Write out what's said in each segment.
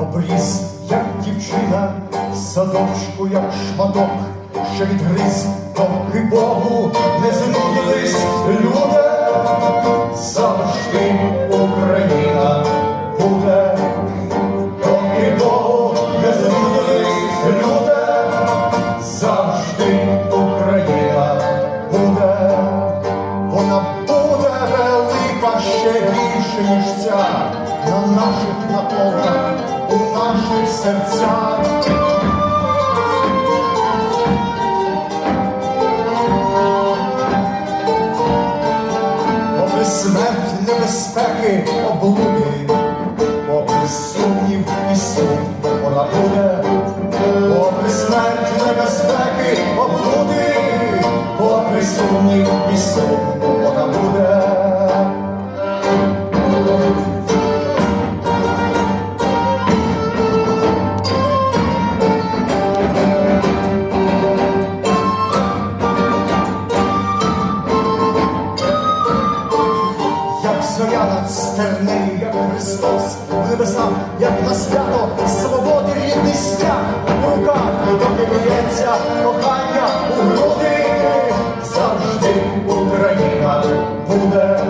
обріз, як дівчина, садочку, як шматок, що відгриз, доки Богу не знудились люди, завжди Україна буде, доки Богу не знудились люди, завжди Україна буде, вона буде велика ще більше, ніж на наших наколах, у наших серцях. Попри смерть, небезпеки, облуди, попри сумнів і сум, вона буде, попри смерть, небезпеки, облуди, попри сумнів і сум, стернею, як Христос в небесах, як на свято свободи рідний стяг у руках, доки б'ється кохання у груди, завжди Україна буде,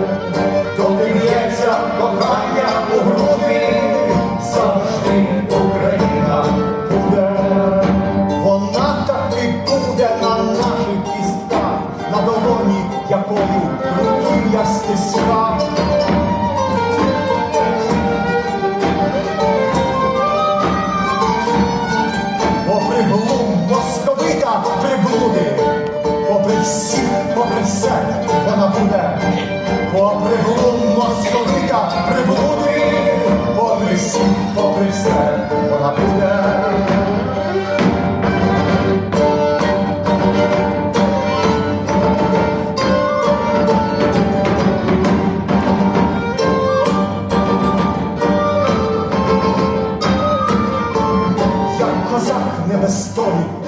доки б'ється кохання у груди, завжди Україна буде. Вона таки буде на наших кістках, на долоні якою руки я стискав. Як козак